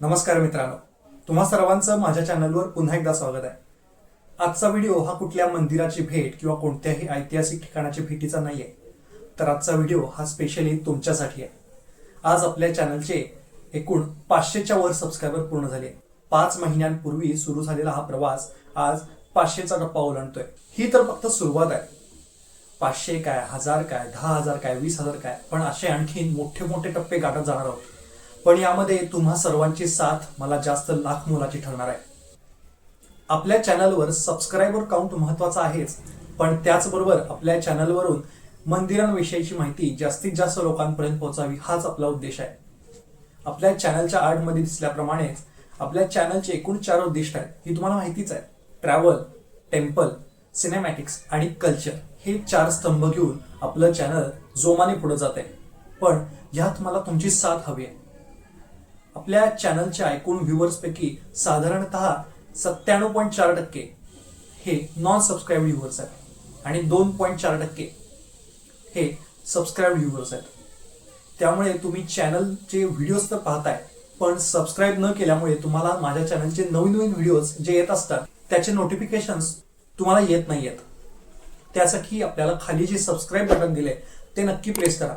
नमस्कार मित्रांनो. तुम्हा सर्वांचं माझ्या चॅनलवर पुन्हा एकदा स्वागत आहे. आजचा व्हिडिओ हा कुठल्या मंदिराची भेट किंवा कोणत्याही ऐतिहासिक ठिकाणाची भेटीचा नाही आहे तर आजचा व्हिडिओ हा स्पेशली तुमच्यासाठी आहे. आज आपल्या चॅनलचे एकूण पाचशेच्या वर सबस्क्रायबर पूर्ण झाले. पाच महिन्यांपूर्वी सुरू झालेला हा प्रवास आज पाचशेचा टप्पा ओलांडतोय. ही तर फक्त सुरुवात आहे. पाचशे काय हजार काय दहा हजार काय वीस हजार काय पण असे आणखीन मोठे मोठे टप्पे गाठत जाणार आहोत. पण यामध्ये तुम्हा सर्वांची साथ मला जास्त लाख मोलाची ठरणार आहे. आपल्या चॅनलवर सबस्क्रायबर काउंट महत्त्वाचा आहेच पण त्याचबरोबर आपल्या चॅनलवरून मंदिरांविषयीची माहिती जास्तीत जास्त लोकांपर्यंत पोहोचावी हाच आपला उद्देश आहे. आपल्या चॅनलच्या आर्टमध्ये दिसल्याप्रमाणेच आपल्या चॅनलचे एकूण चार उद्दिष्ट आहेत ही तुम्हाला माहितीच आहे. ट्रॅव्हल टेम्पल सिनेमॅटिक्स आणि कल्चर हे चार स्तंभ घेऊन आपलं चॅनल जोमाने पुढे जात आहे पण ह्यात मला तुमची साथ हवी आहे. आपल्या चॅनलच्या एकूण व्ह्युअर्सपैकी साधारणत साधारणतः सत्त्याण्णव पॉईंट चार टक्के हे नॉन सबस्क्राईब व्ह्युअर्स आहेत. आणि दोन पॉईंट चार टक्के हे सबस्क्राईब व्ह्युअर्स आहेत. त्यामुळे तुम्ही चॅनलचे व्हिडिओज तर पाहताय पण सबस्क्राईब न केल्यामुळे तुम्हाला माझ्या चॅनलचे नवीन नवीन व्हिडिओज जे येत असतात त्याचे नोटिफिकेशन्स तुम्हाला येत नाही आहेत त्यासाठी आपल्याला खाली जे सबस्क्राईब बटन दिले ते नक्की प्रेस करा.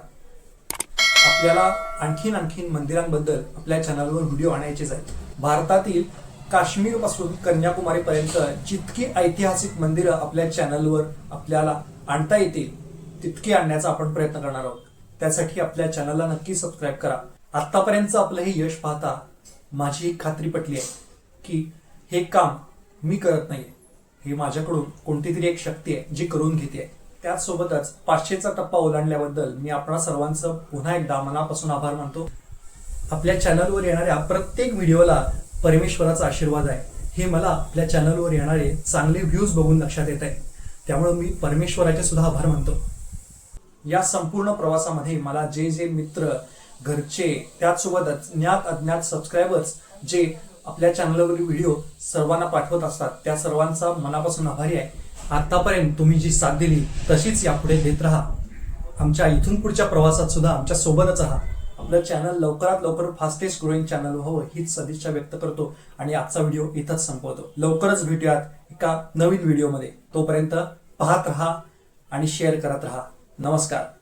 आपल्याला आणखीन आणखीन मंदिरांबद्दल आपल्या चॅनलवर व्हिडिओ आणायचेच आहेत. भारतातील काश्मीरपासून कन्याकुमारी पर्यंत जितकी ऐतिहासिक मंदिरं आपल्या चॅनलवर आपल्याला आणता येतील तितकी आणण्याचा आपण प्रयत्न करणार आहोत. त्यासाठी आपल्या चॅनलला नक्की सबस्क्राईब करा. आतापर्यंत आपलं हे यश पाहता माझी एक खात्री पटली आहे की हे काम मी करत नाही हे माझ्याकडून कोणती तरी एक शक्ती आहे जी करून घेते आहे. त्याचसोबतच पाचशेचा टप्पा ओलांडल्याबद्दल मी आपणा सर्वांचं पुन्हा एकदा मनापासून आभार मानतो. आपल्या चॅनलवर येणाऱ्या प्रत्येक व्हिडिओला परमेश्वराचा आशीर्वाद आहे. हे मला आपल्या चॅनलवर येणारे चांगले व्ह्यूज बघून लक्षात येत आहे. त्यामुळे मी परमेश्वराचे सुद्धा आभार मानतो. या संपूर्ण प्रवासामध्ये मला जे जे मित्र घरचे त्याचसोबतच ज्ञात अज्ञात सबस्क्रायबर्स जे आपल्या चॅनलवरील व्हिडिओ सर्वांना पाठवत असतात त्या सर्वांचा मनापासून आभारी आहे. आतापर्यंत तुम्ही जी साथ दिली तशीच यापुढे देत राहा. आमच्या इथून पुढच्या प्रवासात सुद्धा आमच्या सोबतच राहा. आपलं चॅनल लवकरात लवकर फास्टेस्ट ग्रोईंग चॅनल व्हावं हीच सदिच्छा व्यक्त करतो. आणि आजचा व्हिडिओ इथंच संपवतो. लवकरच भेटूयात एका नवीन व्हिडिओमध्ये तोपर्यंत पाहत राहा आणि शेअर करत राहा. नमस्कार.